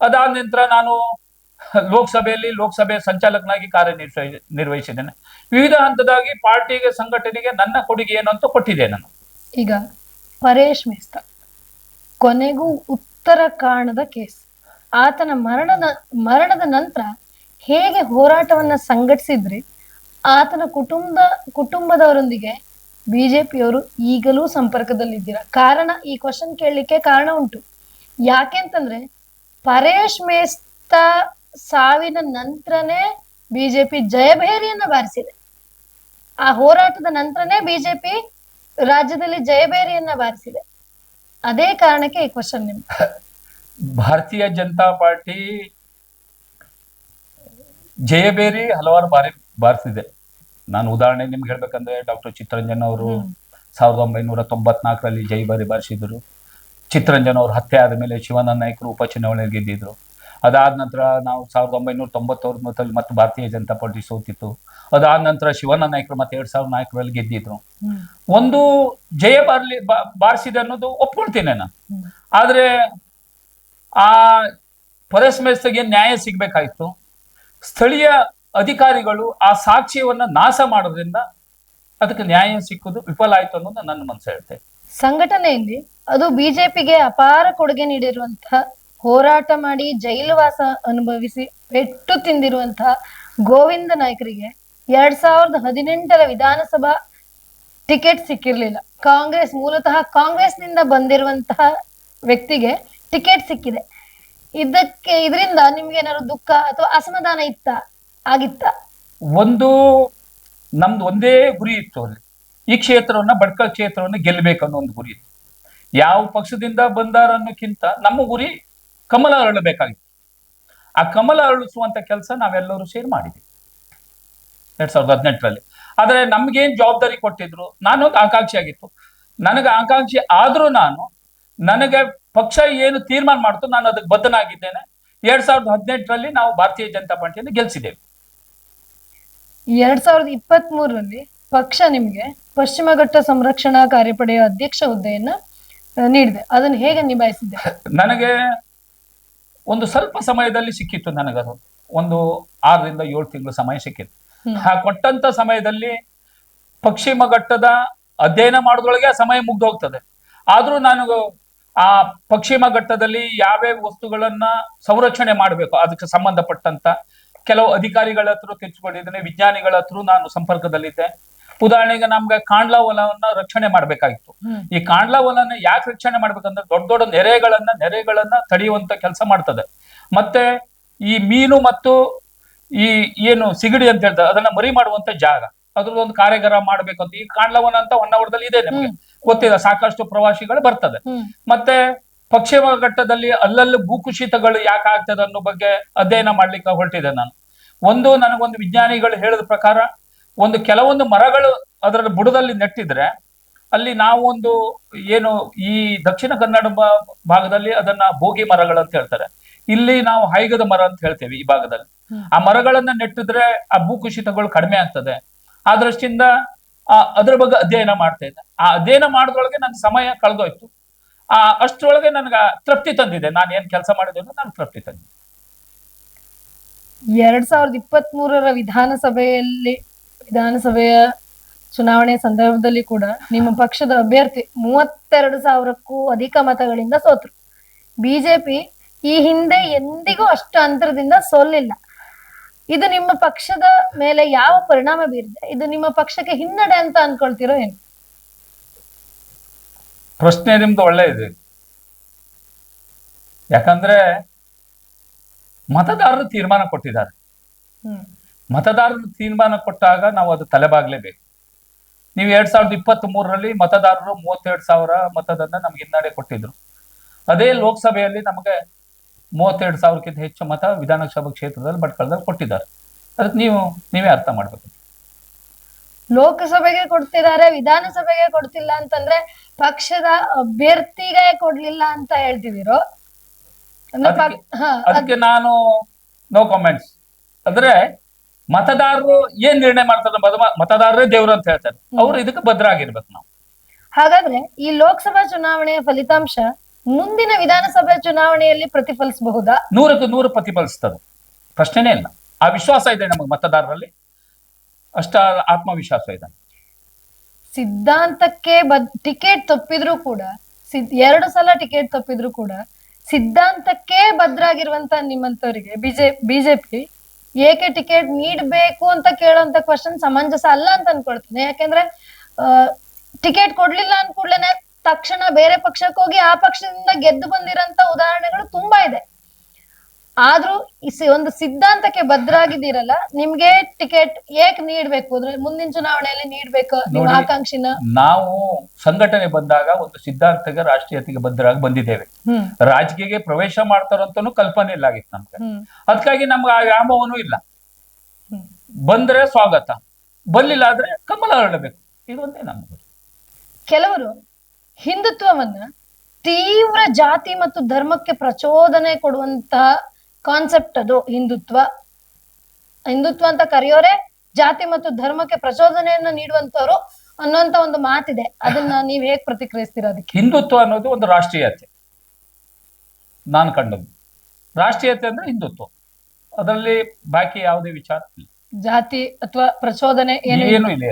ಅದಾದ ನಂತರ ನಾನು ಲೋಕಸಭೆಯಲ್ಲಿ ಲೋಕಸಭೆ ಸಂಚಾಲಕನಾಗಿ ಕಾರ್ಯನಿರ್ವ ನಿರ್ವಹಿಸಿದ್ದೇನೆ. ವಿವಿಧ ಹಂತದಾಗಿ ಪಾರ್ಟಿಗೆ, ಸಂಘಟನೆಗೆ ನನ್ನ ಕೊಡುಗೆ ಏನು ಅಂತ ಕೊಟ್ಟಿದ್ದೆ ನಾನು. ಈಗ ಪರೇಶ್ ಮೇಸ್ತಾ ಕೊನೆಗೂ ಉತ್ತರ ಕಾಣದ ಕೇಸ್. ಆತನ ಮರಣದ ಮರಣದ ನಂತರ ಹೇಗೆ ಹೋರಾಟವನ್ನ ಸಂಘಟಿಸಿದ್ರಿ? ಆತನ ಕುಟುಂಬ, ಕುಟುಂಬದವರೊಂದಿಗೆ ಬಿಜೆಪಿಯವರು ಈಗಲೂ ಸಂಪರ್ಕದಲ್ಲಿದ್ದೀರಾ? ಕಾರಣ ಈ ಕ್ವಶನ್ ಕೇಳಲಿಕ್ಕೆ ಕಾರಣ ಉಂಟು. ಯಾಕೆಂತಂದ್ರೆ ಪರೇಶ್ ಮೇಸ್ತಾ ಸಾವಿನ ನಂತರನೇ ಬಿಜೆಪಿ ಜಯಭೇರಿಯನ್ನ ಬಾರಿಸಿದೆ. ಆ ಹೋರಾಟದ ನಂತರನೇ ಬಿಜೆಪಿ ರಾಜ್ಯದಲ್ಲಿ ಜಯಭೇರಿಯನ್ನ ಬಾರಿಸಿದೆ. ಅದೇ ಕಾರಣಕ್ಕೆ ಈ ಕ್ವಶನ್ ನಿಮ್ ಭಾರತೀಯ ಜನತಾ ಪಾರ್ಟಿ ಜಯಬೇರಿ ಹಲವಾರು ಬಾರಿ ಬಾರಿಸಿದೆ. ನಾನು ಉದಾಹರಣೆ ನಿಮ್ಗೆ ಹೇಳ್ಬೇಕಂದ್ರೆ ಡಾಕ್ಟರ್ ಚಿತ್ತರಂಜನ್ ಅವರು ಸಾವಿರದ ಒಂಬೈನೂರ ತೊಂಬತ್ನಾಲ್ಕರಲ್ಲಿ ಜಯಬೇರಿ ಬಾರಿಸಿದ್ರು. ಚಿತ್ತರಂಜನ್ ಅವರು ಹತ್ಯೆ ಆದ ಮೇಲೆ ಶಿವಾನಂದ ನಾಯ್ಕರು ಉಪಚುನಾವಣೆಗೆ ಗೆದ್ದಿದ್ರು. ಅದಾದ ನಂತರ ನಾವು ಸಾವಿರದ ಒಂಬೈನೂರ ತೊಂಬತ್ತೊಂಬತ್ತರಲ್ಲಿ ಮತ್ತೆ ಭಾರತೀಯ ಜನತಾ ಪಾರ್ಟಿ ಸೋತಿತ್ತು. ಅದಾದ ನಂತರ ಶಿವಾನಂದ ನಾಯ್ಕರು ಮತ್ತೆ ಎರಡ್ ಸಾವಿರದ ನಾಲ್ಕರಲ್ಲಿ ಗೆದ್ದಿದ್ರು. ಒಂದು ಜಯ ಬಾರ್ಲಿ ಬಾರಿಸಿದೆ ಅನ್ನೋದು ಒಪ್ಕೊಳ್ತೀನಿ ನಾನು. ಆದ್ರೆ ಆ ಪರೇಶ್ ಮೇಸ್ತಿಗೆ ನ್ಯಾಯ ಸಿಗ್ಬೇಕಾಯ್ತು. ಸ್ಥಳೀಯ ಅಧಿಕಾರಿಗಳು ಆ ಸಾಕ್ಷ್ಯವನ್ನ ನಾಶ ಮಾಡೋದ್ರಿಂದ ಅದಕ್ಕೆ ನ್ಯಾಯ ಸಿಕ್ಕುದು ವಿಫಲ ಆಯ್ತು ಅನ್ನೋದು ನನ್ನ ಮನಸ್ಸು ಹೇಳುತ್ತೆ ಸಂಘಟನೆಯಲ್ಲಿ ಅದು ಬಿಜೆಪಿಗೆ ಅಪಾರ ಕೊಡುಗೆ ನೀಡಿರುವಂತಹ ಹೋರಾಟ ಮಾಡಿ ಜೈಲುವಾಸ ಅನುಭವಿಸಿ ಪೆಟ್ಟು ತಿಂದಿರುವಂತಹ ಗೋವಿಂದ ನಾಯ್ಕರಿಗೆ ಎರಡ್ ಸಾವಿರದ ಹದಿನೆಂಟರ ವಿಧಾನಸಭಾ ಟಿಕೆಟ್ ಸಿಕ್ಕಿರ್ಲಿಲ್ಲ. ಕಾಂಗ್ರೆಸ್ ಮೂಲತಃ ಕಾಂಗ್ರೆಸ್ನಿಂದ ಬಂದಿರುವಂತಹ ವ್ಯಕ್ತಿಗೆ ಟಿಕೆಟ್ ಸಿಕ್ಕಿದೆ. ಇದಕ್ಕೆ, ಇದರಿಂದ ನಿಮ್ಗೆ ಏನಾದ್ರು ದುಃಖ ಅಥವಾ ಅಸಮಾಧಾನ ಇತ್ತ, ಆಗಿತ್ತ? ಒಂದು, ನಮ್ದು ಒಂದೇ ಗುರಿ ಇತ್ತು ಅಲ್ಲಿ. ಈ ಕ್ಷೇತ್ರವನ್ನ ಬಡ್ಕಲ್ ಕ್ಷೇತ್ರವನ್ನ ಗೆಲ್ಲಬೇಕು ಅನ್ನೋ ಒಂದು ಗುರಿ ಇತ್ತು. ಯಾವ ಪಕ್ಷದಿಂದ ಬಂದಾರ ಅನ್ನೋಕ್ಕಿಂತ ನಮ್ಮ ಗುರಿ ಕಮಲ ಅರಳಬೇಕಾಗಿತ್ತು. ಆ ಕಮಲ ಅರಳಿಸುವಂತ ಕೆಲಸ ನಾವೆಲ್ಲರೂ ಸೇರಿ ಮಾಡಿದ್ವಿ. ಎರಡ್ ಸಾವಿರದ ಹದಿನೆಂಟರಲ್ಲಿ. ಆದ್ರೆ ನಮ್ಗೇನ್ ಜವಾಬ್ದಾರಿ ಕೊಟ್ಟಿದ್ರು? ನಾನೊಂದು ಆಕಾಂಕ್ಷಿ ಆಗಿತ್ತು. ನನಗೆ ಆಕಾಂಕ್ಷಿ ಆದ್ರೂ ನಾನು ನನಗೆ ಪಕ್ಷ ಏನು ತೀರ್ಮಾನ ಮಾಡ್ತು ನಾನು ಅದಕ್ಕೆ ಬದ್ಧನಾಗಿದ್ದೇನೆ. ಎರಡ್ ಸಾವಿರದ ಹದಿನೆಂಟರಲ್ಲಿ ನಾವು ಭಾರತೀಯ ಜನತಾ ಪಾರ್ಟಿಯನ್ನು ಗೆಲ್ಸಿದ್ದೇವೆ. ಎರಡ್ ಸಾವಿರದ ಇಪ್ಪತ್ತ್ ಮೂರರಲ್ಲಿ ಪಕ್ಷ ನಿಮ್ಗೆ ಪಶ್ಚಿಮ ಘಟ್ಟ ಸಂರಕ್ಷಣಾ ಕಾರ್ಯಪಡೆಯ ಅಧ್ಯಕ್ಷ ಹುದ್ದೆಯನ್ನ ನೀಡಿದೆ. ಅದನ್ನು ಹೇಗೆ ನಿಭಾಯಿಸಿದ್ದೆ? ನನಗೆ ಒಂದು ಸ್ವಲ್ಪ ಸಮಯದಲ್ಲಿ ಸಿಕ್ಕಿತ್ತು ನನಗದು. ಒಂದು ಆರರಿಂದ ಏಳು ತಿಂಗಳು ಸಮಯ ಸಿಕ್ಕಿತ್ತು. ಆ ಕೊಟ್ಟಂತ ಸಮಯದಲ್ಲಿ ಪಶ್ಚಿಮ ಘಟ್ಟದ ಅಧ್ಯಯನ ಮಾಡೋದ್ರೊಳಗೆ ಆ ಸಮಯ ಮುಗ್ದು ಹೋಗ್ತದೆ ಆದ್ರೂ ನಾನು ಆ ಪಶ್ಚಿಮ ಘಟ್ಟದಲ್ಲಿ ಯಾವ್ಯಾವ ವಸ್ತುಗಳನ್ನ ಸಂರಕ್ಷಣೆ ಮಾಡಬೇಕು ಅದಕ್ಕೆ ಸಂಬಂಧಪಟ್ಟಂತ ಕೆಲವು ಅಧಿಕಾರಿಗಳ ಹತ್ರ ತೆಗೆದುಕೊಂಡಿದ್ದೇನೆ ವಿಜ್ಞಾನಿಗಳ ಹತ್ರ ನಾನು ಸಂಪರ್ಕದಲ್ಲಿದ್ದೆ. ಉದಾಹರಣೆಗೆ ನಮ್ಗೆ ಕಾಂಡ್ಲಾ ಹೊಲವನ್ನ ರಕ್ಷಣೆ ಮಾಡ್ಬೇಕಾಗಿತ್ತು. ಈ ಕಾಂಡ್ಲಾ ಹೊಲನ ಯಾಕೆ ರಕ್ಷಣೆ ಮಾಡ್ಬೇಕಂದ್ರೆ ದೊಡ್ಡ ದೊಡ್ಡ ನೆರೆಗಳನ್ನ ನೆರೆಗಳನ್ನ ತಡೆಯುವಂತ ಕೆಲಸ ಮಾಡ್ತದೆ. ಮತ್ತೆ ಈ ಮೀನು ಮತ್ತು ಈ ಏನು ಸಿಗಡಿ ಅಂತ ಹೇಳ್ತಾರೆ ಅದನ್ನ ಮರಿ ಮಾಡುವಂತ ಜಾಗ. ಅದ್ರದ್ದೊಂದು ಕಾರ್ಯಾಗಾರ ಮಾಡ್ಬೇಕಂತ. ಈ ಕಾಂಡ್ಲವನ ಅಂತ ಹೊನ್ನಾವರದಲ್ಲಿ ಇದೆ ನಿಮಗೆ. ಗೊತ್ತಿಲ್ಲ ಸಾಕಷ್ಟು ಪ್ರವಾಸಿಗಳು ಬರ್ತದೆ. ಮತ್ತೆ ಪಶ್ಚಿಮ ಘಟ್ಟದಲ್ಲಿ ಅಲ್ಲಲ್ಲಿ ಭೂಕುಸಿತಗಳು ಯಾಕೆ ಆಗ್ತದೆ ಅನ್ನೋ ಬಗ್ಗೆ ಅಧ್ಯಯನ ಮಾಡ್ಲಿಕ್ಕೆ ಹೊರಟಿದೆ ನಾನು. ಒಂದು ನನಗೊಂದು ವಿಜ್ಞಾನಿಗಳು ಹೇಳಿದ ಪ್ರಕಾರ ಒಂದು ಕೆಲವೊಂದು ಮರಗಳು ಅದರ ಬುಡದಲ್ಲಿ ನೆಟ್ಟಿದ್ರೆ ಅಲ್ಲಿ ನಾವು ಒಂದು ಏನು ಈ ದಕ್ಷಿಣ ಕನ್ನಡ ಭಾಗದಲ್ಲಿ ಅದನ್ನ ಭೋಗಿ ಮರಗಳು ಅಂತ ಹೇಳ್ತಾರೆ. ಇಲ್ಲಿ ನಾವು ಹೈಗದ ಮರ ಅಂತ ಹೇಳ್ತೇವೆ ಈ ಭಾಗದಲ್ಲಿ. ಆ ಮರಗಳನ್ನ ನೆಟ್ಟಿದ್ರೆ ಆ ಭೂಕುಸಿತಗಳು ಕಡಿಮೆ ಆಗ್ತದೆ. ಆ ದೃಷ್ಟಿಯಿಂದ ಅದ್ರ ಬಗ್ಗೆ ಅಧ್ಯಯನ ಮಾಡ್ತಾ ಇದ್ದೆ. ಆ ಅಧ್ಯಯನ ಮಾಡೋದೊಳಗೆ ನನ್ನ ಸಮಯ ಕಳೆದೋಯ್ತು. ಆ ಅಷ್ಟರೊಳಗೆ ನನಗೆ ತೃಪ್ತಿ ತಂದಿದೆ. ನಾನು ಏನ್ ಕೆಲಸ ಮಾಡಿದೆ ನಾನು ತೃಪ್ತಿ ತಂದಿದ್ದೆ ಎರಡ್ ಸಾವಿರದ ಇಪ್ಪತ್ತ್ ಮೂರರ ವಿಧಾನಸಭೆಯಲ್ಲಿ ವಿಧಾನಸಭೆಯ ಚುನಾವಣೆ ಸಂದರ್ಭದಲ್ಲಿ ಕೂಡ ನಿಮ್ಮ ಪಕ್ಷದ ಅಭ್ಯರ್ಥಿ ಮೂವತ್ತೆರಡು ಸಾವಿರಕ್ಕೂ ಅಧಿಕ ಮತಗಳಿಂದ ಸೋತರು. ಬಿಜೆಪಿ ಈ ಹಿಂದೆ ಎಂದಿಗೂ ಅಷ್ಟು ಅಂತರದಿಂದ ಸೋಲಿಲ್ಲ. ಇದು ನಿಮ್ಮ ಪಕ್ಷದ ಮೇಲೆ ಯಾವ ಪರಿಣಾಮ ಬೀರಿದೆ? ಇದು ನಿಮ್ಮ ಪಕ್ಷಕ್ಕೆ ಹಿನ್ನಡೆ ಅಂತ ಅನ್ಕೊಳ್ತಿರೋ ಏನು? ಪ್ರಶ್ನೆ ನಿಮ್ದು ಒಳ್ಳೆ ಇದೆ. ಯಾಕಂದ್ರೆ ಮತದಾರರು ತೀರ್ಮಾನ ಕೊಟ್ಟಿದ್ದಾರೆ. ಹ್ಮ್. ಮತದಾರರು ತೀರ್ಮಾನ ಕೊಟ್ಟಾಗ ನಾವು ಅದು ತಲೆಬಾಗ್ಲೇಬೇಕು. ನೀವು ಎರಡ್ ಸಾವಿರದ ಇಪ್ಪತ್ತ್ ಮೂರರಲ್ಲಿ ಮತದಾರರು ಮೂವತ್ತೆರಡು ಸಾವಿರ ಮತದನ್ನ ನಮ್ಗೆ ಹಿನ್ನಡೆ ಕೊಟ್ಟಿದ್ರು. ಅದೇ ಲೋಕಸಭೆಯಲ್ಲಿ ನಮಗೆ ಮೂವತ್ತೆರಡು ಸಾವಿರಕ್ಕಿಂತ ಹೆಚ್ಚು ಮತ ವಿಧಾನಸಭಾ ಕ್ಷೇತ್ರದಲ್ಲಿ ಭಟ್ಕಳದಲ್ಲಿ ಕೊಟ್ಟಿದ್ದಾರೆ. ಅದಕ್ಕೆ ನೀವು ನೀವೇ ಅರ್ಥ ಮಾಡ್ಬೇಕು. ಲೋಕಸಭೆಗೆ ಕೊಡ್ತಿದ್ದಾರೆ ವಿಧಾನಸಭೆಗೆ ಕೊಡ್ತಿಲ್ಲ ಅಂತಂದ್ರೆ ಪಕ್ಷದ ಅಭ್ಯರ್ಥಿಗೆ ಕೊಡ್ಲಿಲ್ಲ ಅಂತ ಹೇಳ್ತಿದ್ದೀರೋ? ಅದಕ್ಕೆ- ಅದಕ್ಕೆ ನಾನು ನೋ ಕಾಮೆಂಟ್ಸ್ ಅಂದ್ರೆ ಮತದಾರರು ಏನ್ ನಿರ್ಣಯ ಮಾಡ್ತಾರೆ ಮತ- ಮತದಾರರೇ ದೇವ್ರು ಅಂತ ಹೇಳ್ತಾರೆ. ಅವ್ರು ಇದಕ್ಕೆ ಭದ್ರ ಆಗಿರ್ಬೇಕು ನಾವು. ಹಾಗಾದ್ರೆ ಈ ಲೋಕಸಭಾ ಚುನಾವಣೆಯ ಫಲಿತಾಂಶ ಮುಂದಿನ ವಿಧಾನಸಭೆ ಚುನಾವಣೆಯಲ್ಲಿ ಪ್ರತಿಫಲಿಸಬಹುದಾ? ನೂರಕ್ಕೆ ನೂರು ಪ್ರತಿಫಲಿಸ್ತದೆ. ಪ್ರಶ್ನೆನೇ ಇಲ್ಲ. ಆ ವಿಶ್ವಾಸ ಇದೆ ನಮಗೆ ಮತದಾರರಲ್ಲಿ. ಅಷ್ಟ ಆತ್ಮವಿಶ್ವಾಸ ಇದೆ. ಸಿದ್ಧಾಂತಕ್ಕೆ ಟಿಕೆಟ್ ತಪ್ಪಿದ್ರು ಕೂಡ ಎರಡು ಸಲ ಟಿಕೆಟ್ ತಪ್ಪಿದ್ರು ಕೂಡ ಸಿದ್ಧಾಂತಕ್ಕೆ ಬದ್ರಾಗಿರುವಂತ ನಿಮ್ಮಂತವರಿಗೆ ಬಿಜೆ ಬಿಜೆಪಿ ಏಕೆ ಟಿಕೆಟ್ ನೀಡಬೇಕು ಅಂತ ಕೇಳುವಂತ ಕ್ವಶನ್ ಸಮಂಜಸ ಅಲ್ಲ ಅಂತ ಅನ್ಕೊಳ್ತೇನೆ. ಯಾಕೆಂದ್ರೆ ಟಿಕೆಟ್ ಕೊಡ್ಲಿಲ್ಲ ಅಂದ ಕೂಡ್ಲೇನೆ ತಕ್ಷಣ ಬೇರೆ ಪಕ್ಷಕ್ಕೆ ಹೋಗಿ ಆ ಪಕ್ಷದಿಂದ ಗೆದ್ದು ಬಂದಿರಂತ ಉದಾಹರಣೆಗಳು ತುಂಬಾ ಇದೆ. ಆದ್ರೂ ಒಂದು ಸಿದ್ಧಾಂತಕ್ಕೆ ಬದ್ರಾಗಿದ್ದೀರಲ್ಲ ನಿಮ್ಗೆ ಟಿಕೆಟ್ ಏಕ್ ನೀಡ್ಬೇಕು. ಅಂದ್ರೆ ಮುಂದಿನ ಚುನಾವಣೆಯಲ್ಲಿ ನೀಡ್ಬೇಕು ನಿಮ್ಮ ನೋಡಿ. ಆಕಾಂಕ್ಷಿನ. ನಾವು ಸಂಘಟನೆ ಬಂದಾಗ ಒಂದು ಸಿದ್ಧಾಂತಕ್ಕೆ ರಾಷ್ಟ್ರೀಯತೆಗೆ ಬದ್ಧರಾಗಿ ಬಂದಿದ್ದೇವೆ. ಹ್ಮ್. ರಾಜಕೀಯಕ್ಕೆ ಪ್ರವೇಶ ಮಾಡ್ತಾರಂತನೂ ಕಲ್ಪನೆ ಇಲ್ಲ ಆಗಿತ್ತು ನಮ್ಗೆ. ಹ್ಮ್. ಅದಕ್ಕಾಗಿ ನಮ್ಗೆ ಆ ವ್ಯಾಮೋಹನೂ ಇಲ್ಲ. ಹ್ಮ್. ಬಂದ್ರೆ ಸ್ವಾಗತ. ಬರ್ಲಿಲ್ಲ ಆದ್ರೆ ಕಮಲ ಹರಡಬೇಕು ಇದೊಂದೇ ನಮ್ಮ ಕೆಲವರು ಹಿಂದುತ್ವವನ್ನ ತೀವ್ರ ಜಾತಿ ಮತ್ತು ಧರ್ಮಕ್ಕೆ ಪ್ರಚೋದನೆ ಕೊಡುವಂತಹ ಕಾನ್ಸೆಪ್ಟ್ ಅದು ಹಿಂದುತ್ವ. ಹಿಂದುತ್ವ ಅಂತ ಕರೆಯೋರೆ ಜಾತಿ ಮತ್ತು ಧರ್ಮಕ್ಕೆ ಪ್ರಚೋದನೆಯನ್ನ ನೀಡುವಂತವ್ರು ಅನ್ನುವಂತ ಒಂದು ಮಾತಿದೆ. ಅದನ್ನ ನೀವ್ ಹೇಗ್ ಪ್ರತಿಕ್ರಿಯಿಸ್ತೀರಾ ಅದಕ್ಕೆ? ಹಿಂದುತ್ವ ಅನ್ನೋದು ಒಂದು ರಾಷ್ಟ್ರೀಯತೆ. ನಾನು ಕಂಡದ್ದು. ರಾಷ್ಟ್ರೀಯತೆ ಅಂದ್ರೆ ಹಿಂದುತ್ವ. ಅದರಲ್ಲಿ ಬಾಕಿ ಯಾವುದೇ ವಿಚಾರ ಇಲ್ಲ. ಜಾತಿ ಅಥವಾ ಪ್ರಚೋದನೆ ಏನು ಇಲ್ಲ.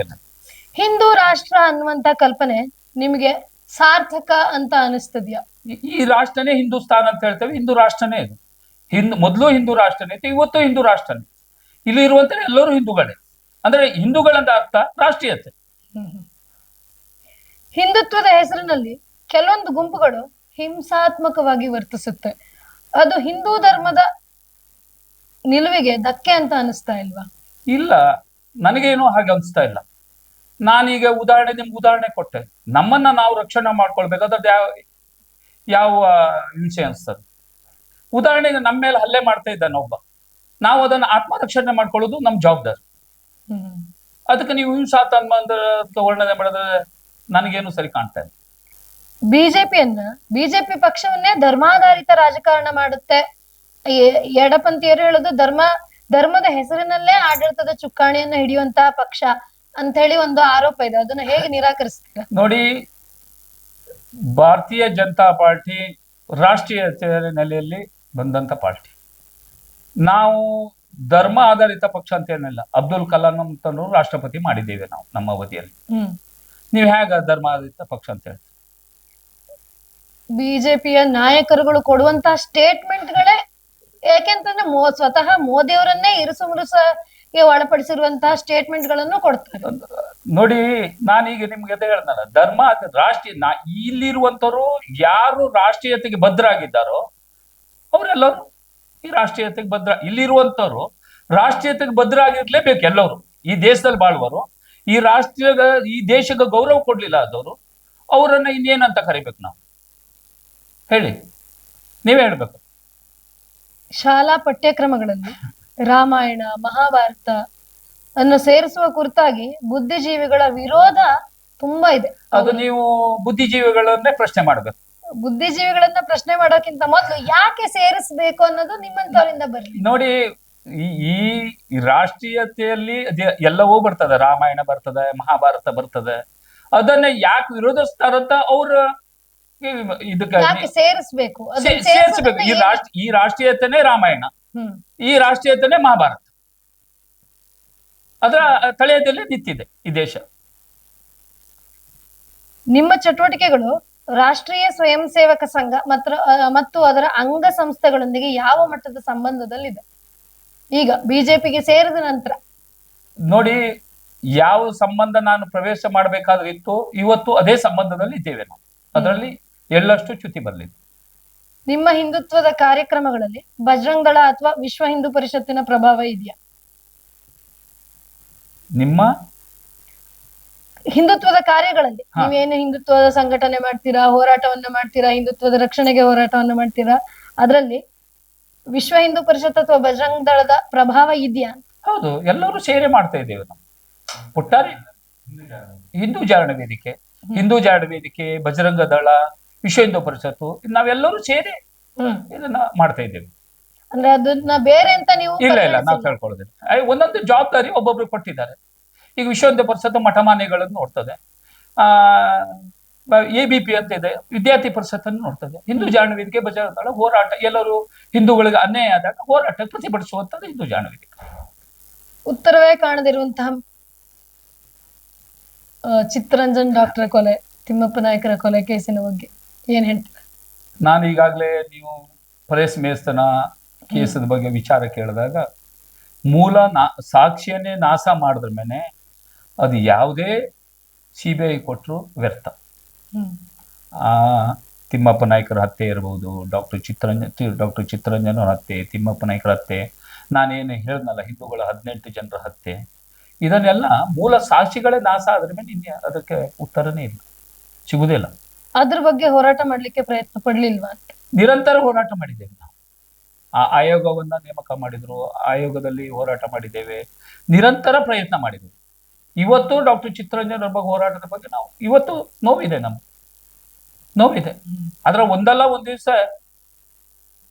ಹಿಂದೂ ರಾಷ್ಟ್ರ ಅನ್ನುವಂತ ಕಲ್ಪನೆ ನಿಮ್ಗೆ ಸಾರ್ಥಕ ಅಂತ ಅನಿಸ್ತದ್ಯಾ? ಈ- ಈ ರಾಷ್ಟ್ರನೇ ಹಿಂದೂಸ್ತಾನ್ ಅಂತ ಹೇಳ್ತೇವೆ. ಹಿಂದೂ ರಾಷ್ಟ್ರನೇ ಇದು. ಹಿಂದೂ ಮೊದಲು ಹಿಂದೂ ರಾಷ್ಟ್ರನೇ ಇವತ್ತು ಹಿಂದೂ ರಾಷ್ಟ್ರನೇ. ಇಲ್ಲಿ ಇರುವಂತ ಎಲ್ಲರೂ ಹಿಂದೂಗಳೇ. ಅಂದ್ರೆ ಹಿಂದೂಗಳಂತ ಅರ್ಥ ರಾಷ್ಟ್ರೀಯತೆ. ಹಿಂದುತ್ವದ ಹೆಸರಿನಲ್ಲಿ ಕೆಲವೊಂದು ಗುಂಪುಗಳು ಹಿಂಸಾತ್ಮಕವಾಗಿ ವರ್ತಿಸುತ್ತೆ. ಅದು ಹಿಂದೂ ಧರ್ಮದ ನಿಲುವಿಗೆ ಧಕ್ಕೆ ಅಂತ ಅನಿಸ್ತಾ ಇಲ್ವಾ? ಇಲ್ಲ ನನಗೇನು ಹಾಗೆ ಅನಿಸ್ತಾ ಇಲ್ಲ. ನಾನೀಗ ಉದಾಹರಣೆ ನಿಮ್ಗೆ ಉದಾಹರಣೆ ಕೊಟ್ಟೆ. ನಮ್ಮನ್ನ ನಾವು ರಕ್ಷಣೆ ಮಾಡ್ಕೊಳ್ಬೇಕಾದ್ರೆ ಯಾವ ಯಾವ ಹಿಂಸೆ ಅನಿಸ್ತದೆ ಉದಾಹರಣೆಗೆ ನಮ್ಮ ಮೇಲೆ ಹಲ್ಲೆ ಮಾಡ್ತಾ ಇದ್ದಾನೆ ಒಬ್ಬ. ನಾವು ಅದನ್ನ ಆತ್ಮರಕ್ಷಣೆ ಮಾಡ್ಕೊಳ್ಳೋದು ನಮ್ಮ ಜವಾಬ್ದಾರಿ. ಅದಕ್ಕೆ ನೀವು ಹಿಂಸಾ ವರ್ಣನೆ ಮಾಡಿದ್ರೆ ನನಗೇನು ಸರಿ ಕಾಣ್ತಾ ಇಲ್ಲ. ಬಿಜೆಪಿಯನ್ನ ಬಿಜೆಪಿ ಪಕ್ಷವನ್ನೇ ಧರ್ಮಾಧಾರಿತ ರಾಜಕಾರಣ ಮಾಡುತ್ತೆ. ಎಡಪಂಥೀಯರು ಹೇಳೋದು ಧರ್ಮ ಧರ್ಮದ ಹೆಸರಿನಲ್ಲೇ ಆಡಳಿತದ ಚುಕ್ಕಾಣಿಯನ್ನ ಹಿಡಿಯುವಂತ ಪಕ್ಷ ಅಂತ ಹೇಳಿ ಒಂದು ಆರೋಪ ಇದೆ. ಅದನ್ನ ಹೇಗೆ ನಿರಾಕರಿಸ್ತೀರಾ? ನೋಡಿ ಭಾರತೀಯ ಜನತಾ ಪಾರ್ಟಿ ರಾಷ್ಟ್ರೀಯ ನೆಲೆಯಲ್ಲಿ ಬಂದಂತ ಪಾರ್ಟಿ. ನಾವು ಧರ್ಮ ಆಧಾರಿತ ಪಕ್ಷ ಅಂತ ಏನಿಲ್ಲ. ಅಬ್ದುಲ್ ಕಲಾಂ ಅಂತನೂ ರಾಷ್ಟ್ರಪತಿ ಮಾಡಿದ್ದೇವೆ ನಾವು ನಮ್ಮ ಅವಧಿಯಲ್ಲಿ. ನೀವ್ ಹೇಗ ಧರ್ಮ ಆಧಾರಿತ ಪಕ್ಷ ಅಂತ ಹೇಳಿ ಬಿಜೆಪಿಯ ನಾಯಕರುಗಳು ಕೊಡುವಂತಹ ಸ್ಟೇಟ್ಮೆಂಟ್ಗಳೇ ಯಾಕೆಂತಂದ್ರೆ ಮೋ ಸ್ವತಃ ಮೋದಿ ಅವರನ್ನೇ ಇರುಸು ಮುರುಸಗೆ ಒಳಪಡಿಸಿರುವಂತಹ ಸ್ಟೇಟ್ಮೆಂಟ್ಗಳನ್ನು ಕೊಡ್ತಾರೆ. ನೋಡಿ ನಾನೀಗ ನಿಮ್ಗೆ ಅದೇ ಹೇಳ್ದಲ್ಲ ಧರ್ಮ ರಾಷ್ಟ್ರೀಯ ಇಲ್ಲಿರುವಂತವ್ರು ಯಾರು ರಾಷ್ಟ್ರೀಯತೆಗೆ ಬದ್ಧರಾಗಿದ್ದಾರೋ ಅವರೆಲ್ಲರೂ ಈ ರಾಷ್ಟ್ರೀಯತೆಗೆ ಭದ್ರ. ಇಲ್ಲಿರುವಂತವ್ರು ರಾಷ್ಟ್ರೀಯತೆಗೆ ಭದ್ರ ಆಗಿರ್ಲೇಬೇಕು ಎಲ್ಲವರು ಈ ದೇಶದಲ್ಲಿ ಬಾಳುವರು ಈ ರಾಷ್ಟ್ರೀಯ ಈ ದೇಶಕ್ಕೆ ಗೌರವ ಕೊಡ್ಲಿಲ್ಲ ಆದವರು ಅವರನ್ನ ಇನ್ನೇನಂತ ಕರಿಬೇಕು ನಾವು? ಹೇಳಿ. ನೀವೇ ಹೇಳ್ಬೇಕು. ಶಾಲಾ ಪಠ್ಯಕ್ರಮಗಳಲ್ಲಿ ರಾಮಾಯಣ ಮಹಾಭಾರತ ಅನ್ನು ಸೇರಿಸುವ ಕುರಿತಾಗಿ ಬುದ್ಧಿಜೀವಿಗಳ ವಿರೋಧ ತುಂಬಾ ಇದೆ. ಅದು ನೀವು ಬುದ್ಧಿಜೀವಿಗಳನ್ನೇ ಪ್ರಶ್ನೆ ಮಾಡ್ಬೇಕು. ಬುದ್ಧಿಜೀವಿಗಳನ್ನ ಪ್ರಶ್ನೆ ಮಾಡೋಕ್ಕಿಂತ ಮೊದಲು ಯಾಕೆ ಸೇರಿಸಬೇಕು ಅನ್ನೋದು ನಿಮ್ಮಂತವರಿಂದ ಬರ್ಲಿ. ನೋಡಿ ಈ- ರಾಷ್ಟ್ರೀಯತೆಯಲ್ಲಿ ಎಲ್ಲವೂ ಬರ್ತದೆ. ರಾಮಾಯಣ ಬರ್ತದೆ ಮಹಾಭಾರತ ಬರ್ತದೆ. ಅದನ್ನ ಯಾಕೆ ವಿರೋಧಿಸ್ತಾರಂತ ಅವ್ರ ಇದಕ್ಕೆ ಯಾಕೆ ಸೇರಿಸ್ಬೇಕು? ಅದನ್ನ ಸೇ- ಈ ರಾಷ್ಟ್ರ ಈ ರಾಷ್ಟ್ರೀಯತೆನೇ ರಾಮಾಯಣ. ಈ ರಾಷ್ಟ್ರೀಯತೆನೇ ಮಹಾಭಾರತ. ಅದರ ತಳೆಯದಲ್ಲಿ ನಿಂತಿದೆ ಈ ದೇಶ. ನಿಮ್ಮ ಚಟುವಟಿಕೆಗಳು ರಾಷ್ಟ್ರೀಯ ಸ್ವಯಂ ಸೇವಕ ಸಂಘ ಮತ್ತು ಮತ್ತು ಅದರ ಅಂಗ ಸಂಸ್ಥೆಗಳೊಂದಿಗೆ ಯಾವ ಮಟ್ಟದ ಸಂಬಂಧದಲ್ಲಿದೆ? ಈಗ ಬಿಜೆಪಿಗೆ ಸೇರಿದ ನಂತರ. ನೋಡಿ ಯಾವ ಸಂಬಂಧ ನಾನು ಪ್ರವೇಶ ಮಾಡಬೇಕಾದ್ರೆ ಇತ್ತು ಇವತ್ತು ಅದೇ ಸಂಬಂಧದಲ್ಲಿ ಇದ್ದೇವೆ ನಾವು. ಅದರಲ್ಲಿ ಎಳ್ಳಷ್ಟು ಚ್ಯುತಿ ಬರಲಿದೆ ನಿಮ್ಮ ಹಿಂದುತ್ವದ ಕಾರ್ಯಕ್ರಮಗಳಲ್ಲಿ ಬಜರಂಗ್ ದಳ ಅಥವಾ ವಿಶ್ವ ಹಿಂದೂ ಪರಿಷತ್ತಿನ ಪ್ರಭಾವ ಇದೆಯಾ? ನಿಮ್ಮ ಹಿಂದುತ್ವದ ಕಾರ್ಯಗಳಲ್ಲಿ. ನೀವೇನು ಹಿಂದುತ್ವದ ಸಂಘಟನೆ ಮಾಡ್ತೀರಾ ಹೋರಾಟವನ್ನ ಮಾಡ್ತೀರಾ ಹಿಂದುತ್ವದ ರಕ್ಷಣೆಗೆ ಹೋರಾಟವನ್ನ ಮಾಡ್ತೀರಾ ಅದರಲ್ಲಿ ವಿಶ್ವ ಹಿಂದೂ ಪರಿಷತ್ ಅಥವಾ ಬಜರಂಗ್ ದಳದ ಪ್ರಭಾವ ಇದೆಯಾ? ಹೌದು ಎಲ್ಲರೂ ಸೇರಿ ಮಾಡ್ತಾ ಇದ್ದೇವೆ ನಾವು. ಒಟ್ಟಾರೆ ಹಿಂದೂ ಜಾರಣ ವೇದಿಕೆ ಹಿಂದೂ ಜಾರಣ ವೇದಿಕೆ ಬಜರಂಗ ದಳ ವಿಶ್ವ ಹಿಂದೂ ಪರಿಷತ್ತು ನಾವೆಲ್ಲರೂ ಸೇರಿ ಇದನ್ನ ಮಾಡ್ತಾ ಇದ್ದೇವೆ. ಅಂದ್ರೆ ಅದನ್ನ ಬೇರೆ ಅಂತ ನೀವು ಇಲ್ಲ ಇಲ್ಲ ನಾವು ಕೇಳ್ಕೊಳ್ಳೋದಿಲ್ಲ ಒಂದೊಂದು ಜವಾಬ್ದಾರಿ ಒಬ್ಬೊಬ್ರು ಕೊಟ್ಟಿದ್ದಾರೆ. ಈಗ ವಿಶ್ವ ಹಿಂದೂ ಪರಿಷತ್ತು ಮಠಮಾನ್ಯಗಳನ್ನು ನೋಡ್ತದೆ. ಆ ಎ ಬಿ ಪಿ ಅಂತ ಇದೆ ವಿದ್ಯಾರ್ಥಿ ಪರಿಷತ್ತನ್ನು ನೋಡ್ತದೆ. ಹಿಂದೂ ಜಾಣ ವೇದಿಕೆ ಹೋರಾಟ ಎಲ್ಲರೂ ಹಿಂದೂಗಳಿಗೆ ಅನ್ಯಾಯ ಆದಾಗ ಹೋರಾಟ ಪ್ರತಿಭಟಿಸುವಂತದ್ದು ಹಿಂದೂ ಜಾಣ ವೇದಿಕೆ ಉತ್ತರವೇ ಕಾಣದಿರುವಂತಹ ಚಿತ್ತರಂಜನ್ ಡಾಕ್ಟರ್ ಕೊಲೆ ತಿಮ್ಮಪ್ಪ ನಾಯಕರ ಕೊಲೆ ಕೇಸಿನ ಬಗ್ಗೆ ಏನ್ ಹೇಳ್ತೀರಾ? ನಾನು ಈಗಾಗಲೇ ನೀವು ಪರೇಶ್ ಮೇಸ್ತನ ಕೇಸದ ಬಗ್ಗೆ ವಿಚಾರ ಕೇಳಿದಾಗ ಮೂಲ ನಾ ಸಾಕ್ಷಿಯನ್ನೇ ನಾಶ ಮಾಡಿದ್ರ ಮೇಲೆ ಅದು ಯಾವುದೇ ಸಿ ಬಿ ಐ ಕೊಟ್ಟರು ವ್ಯರ್ಥ ತಿಮ್ಮಪ್ಪ ನಾಯ್ಕರ ಹತ್ಯೆ ಇರ್ಬೋದು ಡಾಕ್ಟರ್ ಚಿತ್ತರಂಜನ್ ಡಾಕ್ಟರ್ ಚಿತ್ತರಂಜನ್ ಅವ್ರ ಹತ್ಯೆ ತಿಮ್ಮಪ್ಪ ನಾಯ್ಕರ ಹತ್ಯೆ ನಾನೇನು ಹೇಳ್ದಲ್ಲ ಹಿಂದೂಗಳ ಹದಿನೆಂಟು ಜನರ ಹತ್ಯೆ. ಇದನ್ನೆಲ್ಲ ಮೂಲ ಸಾಕ್ಷಿಗಳೇ ನಾಶ ಆದ್ರ ಮೇಲೆ ಇನ್ನೇ ಅದಕ್ಕೆ ಉತ್ತರನೇ ಇಲ್ಲ. ಸಿಗುವುದಿಲ್ಲ ಅದ್ರ ಬಗ್ಗೆ ಹೋರಾಟ ಮಾಡಲಿಕ್ಕೆ ಪ್ರಯತ್ನ ಪಡ್ಲಿಲ್ವಾ ನಿರಂತರ ಹೋರಾಟ ಮಾಡಿದ್ದೇವೆ ನಾವು. ಆ ಆಯೋಗವನ್ನ ನೇಮಕ ಮಾಡಿದ್ರು ಆಯೋಗದಲ್ಲಿ ಹೋರಾಟ ಮಾಡಿದ್ದೇವೆ. ನಿರಂತರ ಪ್ರಯತ್ನ ಮಾಡಿದ್ದೇವೆ. ಇವತ್ತು ಡಾಕ್ಟರ್ ಚಿತ್ತರಂಜನ್ ಅವ್ರ ಬಗ್ಗೆ ಹೋರಾಟದ ಬಗ್ಗೆ ನಾವು ಇವತ್ತು ನೋವಿದೆ ನಮ್ಗೆ. ನೋವಿದೆ. ಆದ್ರೆ ಒಂದಲ್ಲ ಒಂದ್ ದಿವಸ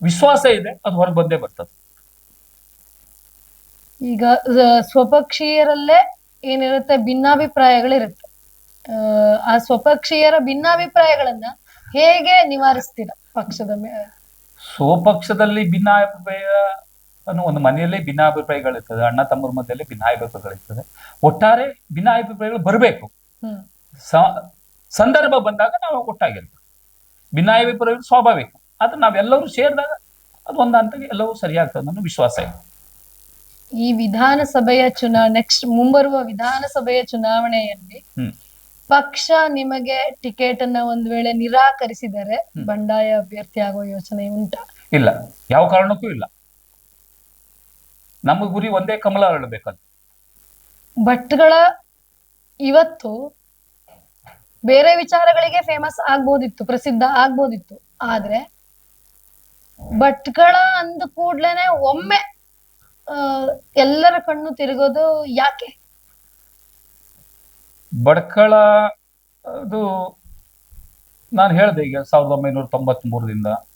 ವಿಶ್ವಾಸ ಇದೆ ಅದು ಹೊರಗೆ ಬಂದೇ ಬರ್ತದೆ. ಈಗ ಸ್ವಪಕ್ಷೀಯರಲ್ಲೇ ಏನಿರುತ್ತೆ ಭಿನ್ನಾಭಿಪ್ರಾಯಗಳಿರುತ್ತೆ. ಆ, ಆ ಸ್ವಪಕ್ಷೀಯರ ಭಿನ್ನಾಭಿಪ್ರಾಯಗಳನ್ನ ಹೇಗೆ ನಿವಾರಿಸ್ತೀರಾ ಪಕ್ಷದ ಮೇ- ಸ್ವಪಕ್ಷದಲ್ಲಿ ಭಿನ್ನಾಭಿಪ್ರಾಯ ಒಂದು ಮನೆಯಲ್ಲೇ ಭಿನ್ನಾಭಿಪ್ರಾಯಗಳಿರ್ತದೆ ಅಣ್ಣ ತಮ್ಮರ ಮಧ್ಯದಲ್ಲಿ ಭಿನ್ನಾಭಿಪ್ರಾಯಗಳಿರ್ತದೆ. ಒಟ್ಟಾರೆ ಭಿನ್ನಾಭಿಪ್ರಾಯಗಳು ಬರಬೇಕು. ಸಂದರ್ಭ ಬಂದಾಗ ನಾವು ಒಟ್ಟಾಗಿರ್ತೀವಿ ಭಿನ್ನಾಭಿಪ್ರಾಯಗಳು ಸ್ವಾಭಾವಿಕ. ಆದ್ರೆ ನಾವೆಲ್ಲರೂ ಸೇರಿದಾಗ ಅದು ಒಂದು ಹಂತಕ್ಕೆ ಎಲ್ಲವೂ ಸರಿಯಾಗ್ತದೆ ಅನ್ನೋ ವಿಶ್ವಾಸ ಇದೆ. ಈ ವಿಧಾನಸಭೆಯ ಚುನಾ ನೆಕ್ಸ್ಟ್ ಮುಂಬರುವ ವಿಧಾನಸಭೆಯ ಚುನಾವಣೆಯಲ್ಲಿ ಪಕ್ಷ ನಿಮಗೆ ಟಿಕೆಟ್ ಅನ್ನ ಒಂದ್ ವೇಳೆ ನಿರಾಕರಿಸಿದರೆ ಬಂಡಾಯ ಅಭ್ಯರ್ಥಿ ಆಗೋ ಯೋಚನೆ ಉಂಟಾ? ಇಲ್ಲ. ಯಾವ ಕಾರಣಕ್ಕೂ ಇಲ್ಲ. ನಮ್ಮ ಗುರಿ ಒಂದೇ ಕಮಲ ಅರಳಬೇಕಂತ. ಭಟ್ಗಳ ಇವತ್ತು ಬೇರೆ ವಿಚಾರಗಳಿಗೆ ಫೇಮಸ್ ಆಗ್ಬೋದಿತ್ತು ಪ್ರಸಿದ್ಧ ಆಗ್ಬೋದಿತ್ತು. ಆದ್ರೆ ಭಟ್ಗಳ ಅಂದ ಕೂಡ್ಲೇನೆ ಒಮ್ಮೆ ಎಲ್ಲರ ಕಣ್ಣು ತಿರುಗೋದು ಯಾಕೆ? ಭಟ್ಕಳ ಅದು ನಾನು ಹೇಳಿದೆ ಈಗ ಸಾವಿರದ ಒಂಬೈನೂರ ತೊಂಬತ್ ಮೂರರಿಂದ ಆ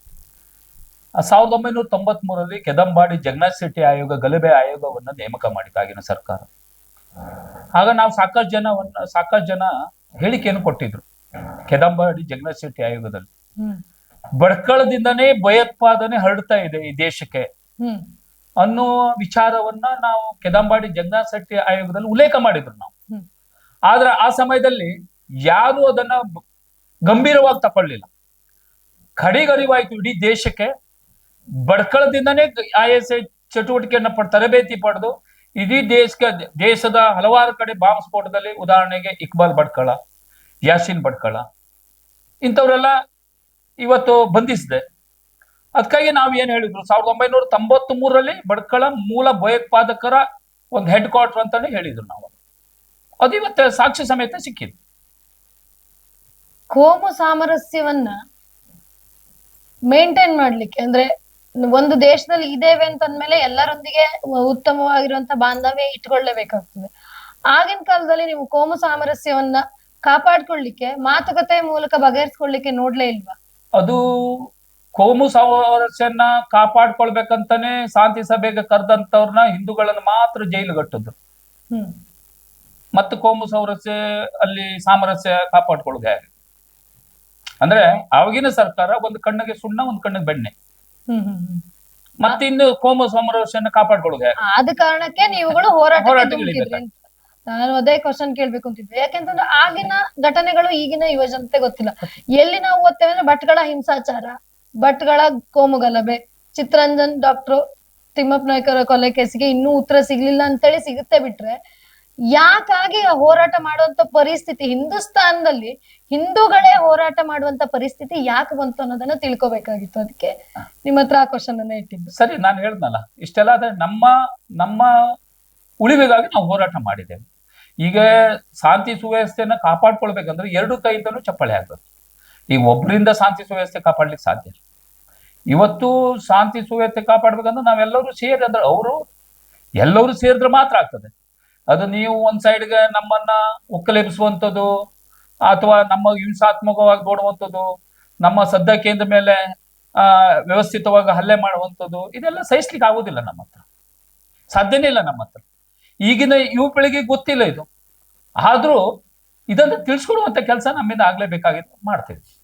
ಸಾವಿರದ ಒಂಬೈನೂರ ತೊಂಬತ್ ಮೂರರಲ್ಲಿ ಕೆದಂಬಾಡಿ ಜಗನ್ನಾಥ್ ಶೆಟ್ಟಿ ಆಯೋಗ ಗಲಭೆ ಆಯೋಗವನ್ನ ನೇಮಕ ಮಾಡಿತ್ತು ಆಗಿನ ಸರ್ಕಾರ. ಆಗ ನಾವು ಸಾಕಷ್ಟು ಜನವನ್ನ ಸಾಕಷ್ಟು ಜನ ಹೇಳಿಕೆಯನ್ನು ಕೊಟ್ಟಿದ್ರು ಕೆದಂಬಾಡಿ ಜಗನ್ನಾಥ್ ಶೆಟ್ಟಿ ಆಯೋಗದಲ್ಲಿ. ಬಡ್ಕಳದಿಂದನೇ ಭಯೋತ್ಪಾದನೆ ಹರಡ್ತಾ ಇದೆ ಈ ದೇಶಕ್ಕೆ ಅನ್ನೋ ವಿಚಾರವನ್ನ ನಾವು ಕೆದಂಬಾಡಿ ಜಗನ್ನಾಥ್ ಶೆಟ್ಟಿ ಆಯೋಗದಲ್ಲಿ ಉಲ್ಲೇಖ ಮಾಡಿದ್ರು ನಾವು. ಆದ್ರೆ ಆ ಸಮಯದಲ್ಲಿ ಯಾರು ಅದನ್ನ ಗಂಭೀರವಾಗಿ ತಕೊಳ್ಳಿಲ್ಲ ಖಡಿಗರಿವಾಯ್ತು ಇಡೀ ದೇಶಕ್ಕೆ ಬಡ್ಕಳದಿಂದನೇ ಐ ಎಸ್ ಐ ಚಟುವಟಿಕೆಯನ್ನ ತರಬೇತಿ ಪಡೆದು ಇಡೀ ದೇಶಕ್ಕೆ, ದೇಶದ ಹಲವಾರು ಕಡೆ ಬಾಂಬ್ ಸ್ಫೋಟದಲ್ಲಿ ಉದಾಹರಣೆಗೆ ಇಕ್ಬಾಲ್ ಬಡ್ಕಳ, ಯಾಸಿನ್ ಬಡ್ಕಳ, ಇಂಥವರೆಲ್ಲ ಇವತ್ತು ಬಂಧಿಸಿದೆ. ಅದಕ್ಕಾಗಿ ನಾವು ಏನ್ ಹೇಳಿದ್ರು? ಸಾವಿರದ ಒಂಬೈನೂರ ತೊಂಬತ್ತ್ ಮೂರರಲ್ಲಿ ಬಡ್ಕಳ ಮೂಲ ಭಯೋತ್ಪಾದಕರ ಒಂದು ಹೆಡ್ ಕ್ವಾರ್ಟರ್ ಅಂತಾನೆ ಹೇಳಿದ್ರು ನಾವು. ಅದು ಇವತ್ತು ಸಾಕ್ಷಿ ಸಮೇತ ಸಿಕ್ಕಿದೆ. ಕೋಮು ಸಾಮರಸ್ಯವನ್ನ ಮೇಂಟೈನ್ ಮಾಡ್ಲಿಕ್ಕೆ, ಅಂದ್ರೆ ಒಂದು ದೇಶದಲ್ಲಿ ಇದೇವೆ ಅಂತಂದ್ಮೇಲೆ ಎಲ್ಲರೊಂದಿಗೆ ಉತ್ತಮವಾಗಿರುವಂತ ಬಾಂಧವ್ಯ ಇಟ್ಕೊಳ್ಳೇಬೇಕಾಗ್ತದೆ. ಆಗಿನ ಕಾಲದಲ್ಲಿ ನೀವು ಕೋಮು ಸಾಮರಸ್ಯವನ್ನ ಕಾಪಾಡ್ಕೊಳ್ಳಿಕ್ಕೆ ಮಾತುಕತೆ ಮೂಲಕ ಬಗೆಹರಿಸ್ಕೊಳ್ಳಿಕ್ಕೆ ನೋಡ್ಲೇ ಇಲ್ವಾ? ಅದು ಕೋಮು ಸಾಮರಸ್ಯನ ಕಾಪಾಡ್ಕೊಳ್ಬೇಕಂತಾನೆ ಶಾಂತಿ ಸಭೆಗೆ ಕರೆದಂತವ್ರನ್ನ ಹಿಂದೂಗಳನ್ನ ಮಾತ್ರ ಜೈಲುಗಟ್ಟಿದ್ರು ಹ್ಮ್. ಮತ್ತೆ ಕೋಮು ಸಾಮರಸ್ಯ ಅಲ್ಲಿ ಸಾಮರಸ್ಯ ಕಾಪಾಡ್ಕೊಳ್ಗೆ ಅಂದ್ರೆ ಆವಾಗಿನ ಸರ್ಕಾರ ಒಂದು ಕಣ್ಣಿಗೆ ಸುಣ್ಣ ಒಂದು ಕಣ್ಣಿಗೆ ಬೆಣ್ಣೆ. ಮತ್ತೆ ಇನ್ನು ಕೋಮು ಸಾಮರಸ್ಯನ ಕಾಪಾಡ್ಕೊಳ್ಳೋದು ಹೇಗೆ ಆದ ಕಾರಣಕ್ಕೆ ನೀವುಗಳು ಹೋರಾಟಕ್ಕೆ ಹೋರಾಟಕ್ಕೆ ಧುಮುಕಿದ್ರಿ ಅಂತ. ನಾನು ಅದೇ ಕ್ವಶನ್ ಕೇಳ್ಬೇಕು ಅಂತಿದ್ದೆ. ಯಾಕೆಂತಂದ್ರೆ ಆಗಿನ ಘಟನೆಗಳು ಈಗಿನ ಯುವ ಜನತೆ ಗೊತ್ತಿಲ್ಲ. ಎಲ್ಲಿ ನಾವು ಓದ್ತೇವೆ ಅಂದ್ರೆ ಭಟ್ಗಳ ಹಿಂಸಾಚಾರ ಭಟ್ಗಳ ಕೋಮು ಗಲಭೆ ಚಿತ್ತರಂಜನ್ ಡಾಕ್ಟರ್ ತಿಮ್ಮಪ್ಪ ನಾಯ್ಕರ ಕೊಲೆ ಕೇಸಿಗೆ ಇನ್ನೂ ಉತ್ತರ ಸಿಗ್ಲಿಲ್ಲ ಅಂತೇಳಿ ಸಿಗುತ್ತೆ ಬಿಟ್ರೆ ಯಾಕಾಗಿ ಆ ಹೋರಾಟ ಮಾಡುವಂತ ಪರಿಸ್ಥಿತಿ ಹಿಂದೂಸ್ತಾನದಲ್ಲಿ ಹಿಂದೂಗಳೇ ಹೋರಾಟ ಮಾಡುವಂತ ಪರಿಸ್ಥಿತಿ ಯಾಕೆ ಬಂತು ಅನ್ನೋದನ್ನ ತಿಳ್ಕೊಬೇಕಾಗಿತ್ತು ಅದಕ್ಕೆ. ನಿಮ್ಮ ಹತ್ರ ಆ ಕ್ವಶನ್ ಅನ್ನ ಇಟ್ಟಿದ್ದು. ಸರಿ ನಾನು ಹೇಳ್ದಲ್ಲ ಇಷ್ಟೆಲ್ಲ ಆದ್ರೆ ನಮ್ಮ ನಮ್ಮ ಉಳಿವಿಗಾಗಿ ನಾವು ಹೋರಾಟ ಮಾಡಿದ್ದೇವೆ. ಈಗ ಶಾಂತಿ ಸುವ್ಯವಸ್ಥೆಯನ್ನ ಕಾಪಾಡ್ಕೊಳ್ಬೇಕಂದ್ರೆ ಎರಡು ಕೈಯಿಂದನೂ ಚಪ್ಪಾಳೆ ಆಗ್ಬೇಕು ಈಗ ಒಬ್ಬರಿಂದ ಶಾಂತಿ ಸುವ್ಯವಸ್ಥೆ ಕಾಪಾಡ್ಲಿಕ್ಕೆ ಸಾಧ್ಯ ಇವತ್ತು ಶಾಂತಿ ಸುವ್ಯವಸ್ಥೆ ಕಾಪಾಡ್ಬೇಕಂದ್ರೆ ನಾವೆಲ್ಲರೂ ಸೇರಿ ಅಂದ್ರೆ ಅವರು ಎಲ್ಲರೂ ಸೇರಿದ್ರೆ ಮಾತ್ರ ಆಗ್ತದೆ. ಅದು ನೀವು ಒಂದ್ ಸೈಡ್ಗೆ ನಮ್ಮನ್ನ ಒಕ್ಕಲೆಬ್ಸುವಂಥದ್ದು ಅಥವಾ ನಮ್ಮ ಹಿಂಸಾತ್ಮಕವಾಗಿ ನೋಡುವಂಥದ್ದು, ನಮ್ಮ ಸದ್ದ ಕೇಂದ್ರ ಮೇಲೆ, ಆ, ವ್ಯವಸ್ಥಿತವಾಗಿ ಹಲ್ಲೆ ಮಾಡುವಂಥದ್ದು, ಇದೆಲ್ಲ ಸಹಿಸ್ಲಿಕ್ಕೆ ಆಗೋದಿಲ್ಲ ನಮ್ಮ ಹತ್ರ. ಸಾಧ್ಯನೇ ಇಲ್ಲ ನಮ್ಮ ಹತ್ರ. ಈಗಿನ ಯುವ ಪೀಳಿಗೆ ಗೊತ್ತಿಲ್ಲ ಇದು. ಆದ್ರೂ ಇದನ್ನು ತಿಳಿಸ್ಕೊಡುವಂತ ಕೆಲಸ ನಮ್ಮಿಂದ ಆಗ್ಲೇಬೇಕಾಗಿತ್ತು ಮಾಡ್ತೀವಿ.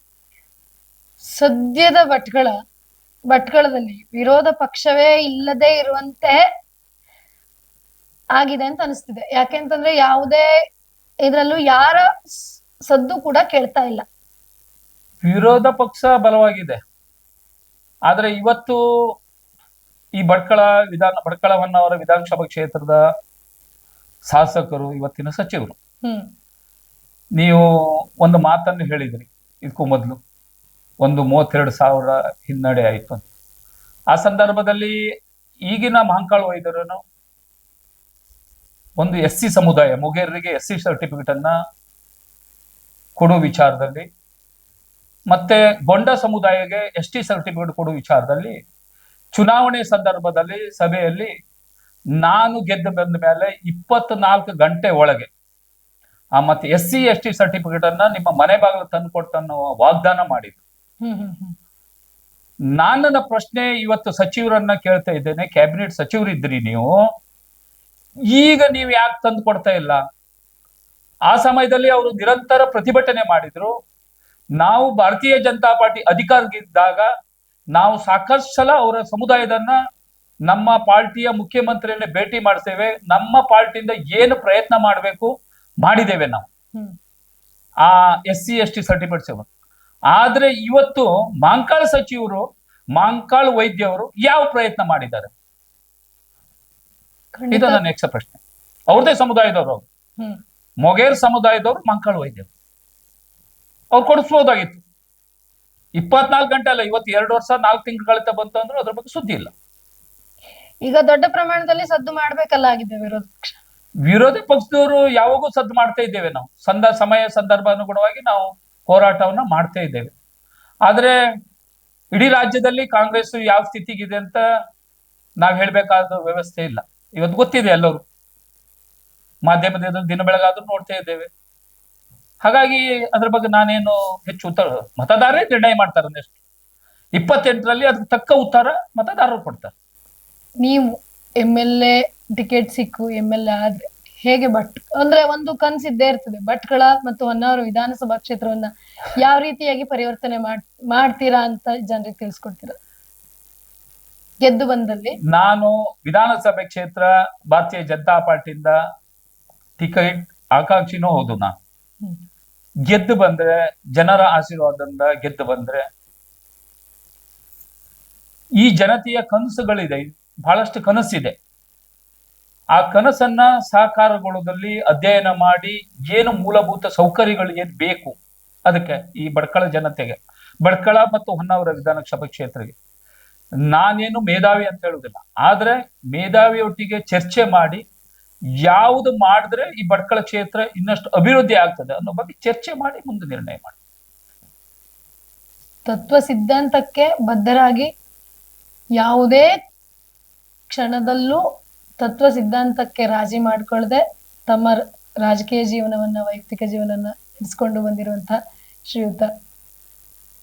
ಸದ್ಯದ ಭಟ್ಗಳ ಭಟ್ಗಳದಲ್ಲಿ ವಿರೋಧ ಪಕ್ಷವೇ ಇಲ್ಲದೆ ಇರುವಂತೆ ಆಗಿದೆ ಅಂತ ಅನಿಸ್ತಿದೆ. ಯಾಕೆಂತಂದ್ರೆ ಯಾವುದೇ ಇದರಲ್ಲೂ ಯಾರ ಸದ್ದು ಕೂಡ ಕೇಳ್ತಾ ಇಲ್ಲ. ವಿರೋಧ ಪಕ್ಷ ಬಲವಾಗಿದೆ. ಆದ್ರೆ ಇವತ್ತು ಈ ಭಟ್ಕಳ ವಿಧಾನ ಭಟ್ಕಳ ಹೊನ್ನವರ ವಿಧಾನಸಭಾ ಕ್ಷೇತ್ರದ ಶಾಸಕರು ಇವತ್ತಿನ ಸಚಿವರು. ಹ್ಮ್. ನೀವು ಒಂದು ಮಾತನ್ನು ಹೇಳಿದ್ರಿ ಇದಕ್ಕೂ ಮೊದಲು. ಒಂದು ಮೂವತ್ತೆರಡು ಸಾವಿರ ಹಿನ್ನಡೆ ಆಯಿತು ಅಂತ. ಆ ಸಂದರ್ಭದಲ್ಲಿ ಈಗಿನ ಮಹಾಂಕಾಳ ವೈದ್ಯರನ್ನು ಒಂದು ಎಸ್ ಸಿ ಸಮುದಾಯ ಮುಗೇರಿಗೆ ಎಸ್ ಸಿ ಸರ್ಟಿಫಿಕೇಟ್ ಅನ್ನ ಕೊಡುವ ವಿಚಾರದಲ್ಲಿ ಮತ್ತೆ ಗೊಂಡ ಸಮುದಾಯಕ್ಕೆ ಎಸ್ ಟಿ ಸರ್ಟಿಫಿಕೇಟ್ ಕೊಡೋ ವಿಚಾರದಲ್ಲಿ ಚುನಾವಣೆ ಸಂದರ್ಭದಲ್ಲಿ ಸಭೆಯಲ್ಲಿ ನಾನು ಗೆದ್ದು ಬಂದ ಮೇಲೆ ಇಪ್ಪತ್ನಾಲ್ಕು ಗಂಟೆ ಒಳಗೆ ಆ ಮತ್ತೆ S C S T certificate ಅನ್ನ ನಿಮ್ಮ ಮನೆ ಬಾಗಿಲು ತಂದು ಕೊಡ್ತನ್ನೋ ವಾಗ್ದಾನ ಮಾಡಿದ್ರು ಹ್ಮ್ ಹ್ಮ್ ಹ್ಮ್. ನನ್ನ ಪ್ರಶ್ನೆ ಇವತ್ತು ಸಚಿವರನ್ನ ಕೇಳ್ತಾ ಇದ್ದೇನೆ ಕ್ಯಾಬಿನೆಟ್ ಸಚಿವರಿದ್ರಿ ನೀವು ಈಗ ನೀವು ಯಾಕೆ ತಂದು ಕೊಡ್ತಾ ಇಲ್ಲ? ಆ ಸಮಯದಲ್ಲಿ ಅವರು ನಿರಂತರ ಪ್ರತಿಭಟನೆ ಮಾಡಿದ್ರು. ನಾವು ಭಾರತೀಯ ಜನತಾ ಪಾರ್ಟಿ ಅಧಿಕಾರಕ್ಕಿದ್ದಾಗ ನಾವು ಸಾಕಷ್ಟು ಸಲ ಅವರ ಸಮುದಾಯದನ್ನ ನಮ್ಮ ಪಾರ್ಟಿಯ ಮುಖ್ಯಮಂತ್ರಿಯನ್ನ ಭೇಟಿ ಮಾಡ್ತೇವೆ. ನಮ್ಮ ಪಾರ್ಟಿಯಿಂದ ಏನು ಪ್ರಯತ್ನ ಮಾಡಬೇಕು ಮಾಡಿದ್ದೇವೆ ನಾವು. ಆ S C S T certificates ಆದ್ರೆ ಇವತ್ತು ಮಾಂಕಾಳ್ ಸಚಿವರು ಮಾಂಕಾಳ್ ವೈದ್ಯವರು ಯಾವ ಪ್ರಯತ್ನ ಮಾಡಿದ್ದಾರೆ? ಇದು ನನ್ನ ಯಕ್ಷ ಪ್ರಶ್ನೆ. ಅವ್ರದೇ ಸಮುದಾಯದವರು ಮೊಗೇರ್ ಸಮುದಾಯದವರು ಮಕ್ಕಳು ವೈದ್ಯರು. ಅವ್ರು ಕೊಡಿಸ್ಬೋದಾಗಿತ್ತು. ಇಪ್ಪತ್ನಾಲ್ಕು ಗಂಟೆ ಅಲ್ಲ ಇವತ್ತು ಎರಡು ವರ್ಷ ನಾಲ್ಕು ತಿಂಗಳು ಕಳಿತ ಬಂತು ಅಂದ್ರೆ ಅದ್ರ ಬಗ್ಗೆ ಸುದ್ದಿ ಇಲ್ಲ. ಈಗ ದೊಡ್ಡ ಪ್ರಮಾಣದಲ್ಲಿ ಸದ್ದು ಮಾಡ್ಬೇಕಲ್ಲ ಆಗಿದೆ ವಿರೋಧ ಪಕ್ಷ? ವಿರೋಧಿ ಪಕ್ಷದವರು ಯಾವಾಗೂ ಸದ್ದು ಮಾಡ್ತಾ ಇದ್ದೇವೆ ನಾವು. ಸಂದ ಸಮಯ ಸಂದರ್ಭ ಅನುಗುಣವಾಗಿ ನಾವು ಹೋರಾಟವನ್ನ ಮಾಡ್ತಾ ಇದ್ದೇವೆ. ಆದ್ರೆ ಇಡೀ ರಾಜ್ಯದಲ್ಲಿ ಕಾಂಗ್ರೆಸ್ ಯಾವ ಸ್ಥಿತಿಗಿದೆ ಅಂತ ನಾವು ಹೇಳ್ಬೇಕಾದ ವ್ಯವಸ್ಥೆ ಇಲ್ಲ. ಇವತ್ತು ಗೊತ್ತಿದೆ ಎಲ್ಲರೂ. ಮಾಧ್ಯಮದಲ್ಲಿ ದಿನ ಬೆಳಗಾದ್ರೂ ನೋಡ್ತಾ ಇದ್ದೇವೆ. ಹಾಗಾಗಿ ಅದ್ರ ಬಗ್ಗೆ ನಾನೇನು ಹೆಚ್ಚು ಉತ್ತರ ಮತದಾರರೇ ನಿರ್ಣಯ ಮಾಡ್ತಾರೆ ನೆಕ್ಸ್ಟ್ ಇಪ್ಪತ್ತೆಂಟರಲ್ಲಿ ಅದಕ್ಕೆ ತಕ್ಕ ಉತ್ತರ ಮತದಾರರು ಕೊಡ್ತಾರೆ. ನೀವು ಎಂ ಎಲ್ ಎ ಟಿಕೆಟ್ ಸಿಕ್ಕು ಎಂ ಎಲ್ ಎ ಆದ್ರೆ ಹೇಗೆ ಭಟ್ ಅಂದ್ರೆ ಒಂದು ಕನ್ಸಿದ್ದೇ ಇರ್ತದೆ ಭಟ್ಕಳ ಮತ್ತು ಹೊನ್ನಾವರ ವಿಧಾನಸಭಾ ಕ್ಷೇತ್ರವನ್ನ ಯಾವ ರೀತಿಯಾಗಿ ಪರಿವರ್ತನೆ ಮಾಡ್ ಮಾಡ್ತೀರಾ ಅಂತ ಜನರಿಗೆ ತಿಳಿಸ್ಕೊಡ್ತೀರಾ? ಗೆದ್ದು ಬಂದಲ್ಲಿ? ನಾನು ವಿಧಾನಸಭೆ ಕ್ಷೇತ್ರ ಭಾರತೀಯ ಜನತಾ ಪಾರ್ಟಿಯಿಂದ ಟಿಕೆಟ್ ಆಕಾಂಕ್ಷಿನೂ ಹೌದು ನಾ. ಗೆದ್ದು ಬಂದ್ರೆ ಜನರ ಆಶೀರ್ವಾದದಿಂದ ಗೆದ್ದು ಬಂದ್ರೆ ಈ ಜನತೆಯ ಕನಸುಗಳಿದೆ ಬಹಳಷ್ಟು ಕನಸಿದೆ. ಆ ಕನಸನ್ನ ಸಾಕಾರಗೊಳ್ಳೋದಲ್ಲಿ ಅಧ್ಯಯನ ಮಾಡಿ ಏನು ಮೂಲಭೂತ ಸೌಕರ್ಯಗಳು ಏನ್ ಬೇಕು ಅದಕ್ಕೆ ಈ ಬಡ್ಕಳ ಜನತೆಗೆ. ಬಡ್ಕಳ ಮತ್ತು ಹೊನ್ನಾವರ ವಿಧಾನಸಭಾ ಕ್ಷೇತ್ರಕ್ಕೆ. ನಾನೇನು ಮೇಧಾವಿ ಅಂತ ಹೇಳುದಿಲ್ಲ ಆದ್ರೆ ಮೇಧಾವಿಯೊಟ್ಟಿಗೆ ಚರ್ಚೆ ಮಾಡಿ ಯಾವುದು ಮಾಡಿದ್ರೆ ಈ ಭಟ್ಕಳ ಕ್ಷೇತ್ರ ಇನ್ನಷ್ಟು ಅಭಿವೃದ್ಧಿ ಆಗ್ತದೆ ಅನ್ನೋ ಬಗ್ಗೆ ಚರ್ಚೆ ಮಾಡಿ ಮುಂದೆ ನಿರ್ಣಯ ಮಾಡಿ. ತತ್ವ ಸಿದ್ಧಾಂತಕ್ಕೆ ಬದ್ಧರಾಗಿ ಯಾವುದೇ ಕ್ಷಣದಲ್ಲೂ ತತ್ವ ಸಿದ್ಧಾಂತಕ್ಕೆ ರಾಜಿ ಮಾಡಿಕೊಳ್ಳದೆ ತಮ್ಮ ರಾಜಕೀಯ ಜೀವನವನ್ನ ವೈಯಕ್ತಿಕ ಜೀವನವನ್ನ ನಡೆಸ್ಕೊಂಡು ಬಂದಿರುವಂತಹ ಶ್ರೀಯುತ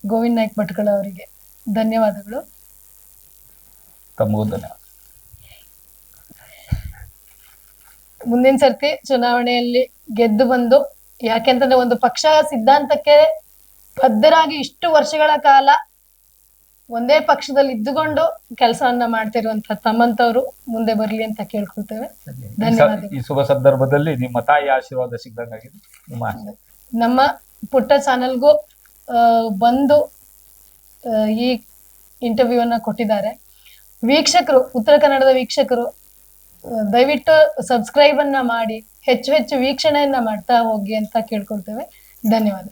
ಗೋವಿಂದ್ ನಾಯ್ಕ ಭಟ್ಕಳ ಅವರಿಗೆ ಧನ್ಯವಾದಗಳು. ತಮಗೂ ಧನ್ಯವಾದ. ಮುಂದಿನ ಸರ್ತಿ ಚುನಾವಣೆಯಲ್ಲಿ ಗೆದ್ದು ಬಂದು ಯಾಕೆಂತಂದ್ರೆ ಒಂದು ಪಕ್ಷ ಸಿದ್ಧಾಂತಕ್ಕೆ ಬದ್ಧರಾಗಿ ಇಷ್ಟು ವರ್ಷಗಳ ಕಾಲ ಒಂದೇ ಪಕ್ಷದಲ್ಲಿ ಇದ್ದುಕೊಂಡು ಕೆಲಸವನ್ನ ಮಾಡ್ತಿರುವಂತ ತಮ್ಮಂತವ್ರು ಮುಂದೆ ಬರ್ಲಿ ಅಂತ ಕೇಳ್ಕೊಳ್ತೇವೆ. ಈ ಧನ್ಯವಾದಗಳು. ಈ ಶುಭ ಸಂದರ್ಭದಲ್ಲಿ ನಿಮ್ಮ ತಾಯಿ ಆಶೀರ್ವಾದ ಸಿಗ್ದಂಗಾಗಿದೆ. ನಿಮ್ಮ ಪುಟ್ಟ ಚಾನೆಲ್ಗೂ ಬಂದು ಈ ಇಂಟರ್ವ್ಯೂ ಅನ್ನ ಕೊಟ್ಟಿದ್ದಾರೆ. ವೀಕ್ಷಕರು ಉತ್ತರ ಕನ್ನಡದ ವೀಕ್ಷಕರು ದಯವಿಟ್ಟು ಸಬ್ಸ್ಕ್ರೈಬ್ ಅನ್ನ ಮಾಡಿ ಹೆಚ್ಚು ಹೆಚ್ಚು ವೀಕ್ಷಣೆಯನ್ನ ಮಾಡ್ತಾ ಹೋಗಿ ಅಂತ ಕೇಳ್ಕೊಳ್ತೇವೆ. ಧನ್ಯವಾದ